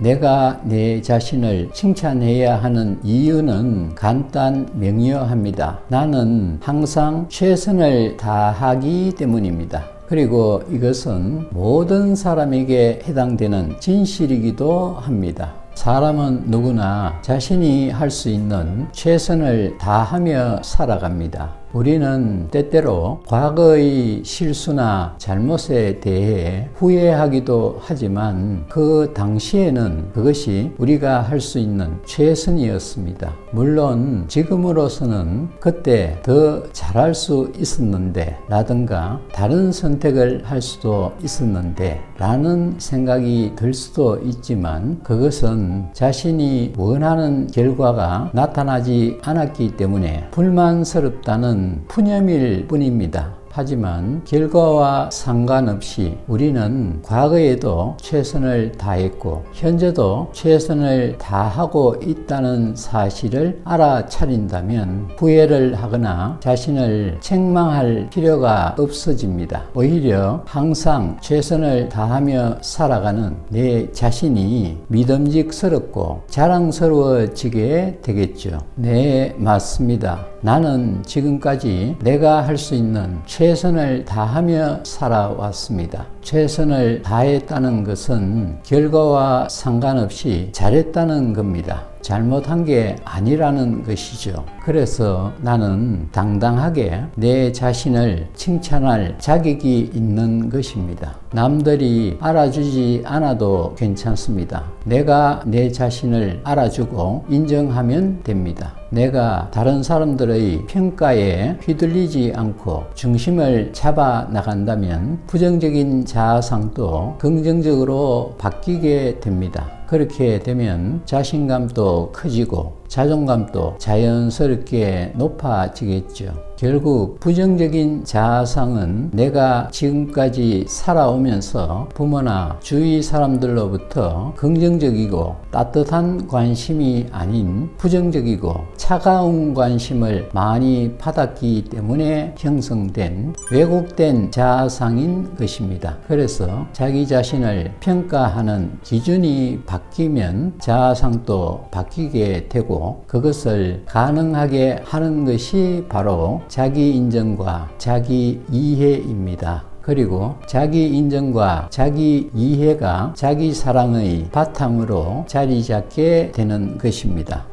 내가 내 자신을 칭찬해야 하는 이유는 간단 명료합니다. 나는 항상 최선을 다하기 때문입니다. 그리고 이것은 모든 사람에게 해당되는 진실이기도 합니다. 사람은 누구나 자신이 할 수 있는 최선을 다하며 살아갑니다. 우리는 때때로 과거의 실수나 잘못에 대해 후회하기도 하지만 그 당시에는 그것이 우리가 할 수 있는 최선이었습니다. 물론 지금으로서는 그때 더 잘할 수 있었는데 라든가 다른 선택을 할 수도 있었는데 라는 생각이 들 수도 있지만 그것은 자신이 원하는 결과가 나타나지 않았기 때문에 불만스럽다는 푸념일 뿐입니다. 하지만 결과와 상관없이 우리는 과거에도 최선을 다했고 현재도 최선을 다하고 있다는 사실을 알아차린다면 후회를 하거나 자신을 책망할 필요가 없어집니다. 오히려 항상 최선을 다하며 살아가는 내 자신이 믿음직스럽고 자랑스러워지게 되겠죠. 네, 맞습니다. 나는 지금까지 내가 할 수 있는 최선을 다하며 살아왔습니다. 최선을 다했다는 것은 결과와 상관없이 잘했다는 겁니다. 잘못한 게 아니라는 것이죠. 그래서 나는 당당하게 내 자신을 칭찬할 자격이 있는 것입니다. 남들이 알아주지 않아도 괜찮습니다. 내가 내 자신을 알아주고 인정하면 됩니다. 내가 다른 사람들의 평가에 휘둘리지 않고 중심을 잡아 나간다면 부정적인 자아상도 긍정적으로 바뀌게 됩니다. 그렇게 되면 자신감도 커지고 자존감도 자연스럽게 높아지겠죠. 결국 부정적인 자아상은 내가 지금까지 살아오면서 부모나 주위 사람들로부터 긍정적이고 따뜻한 관심이 아닌 부정적이고 차가운 관심을 많이 받았기 때문에 형성된 왜곡된 자아상인 것입니다. 그래서 자기 자신을 평가하는 기준이 바뀌면 자아상도 바뀌게 되고 그것을 가능하게 하는 것이 바로 자기 인정과 자기 이해입니다. 그리고 자기 인정과 자기 이해가 자기 사랑의 바탕으로 자리 잡게 되는 것입니다.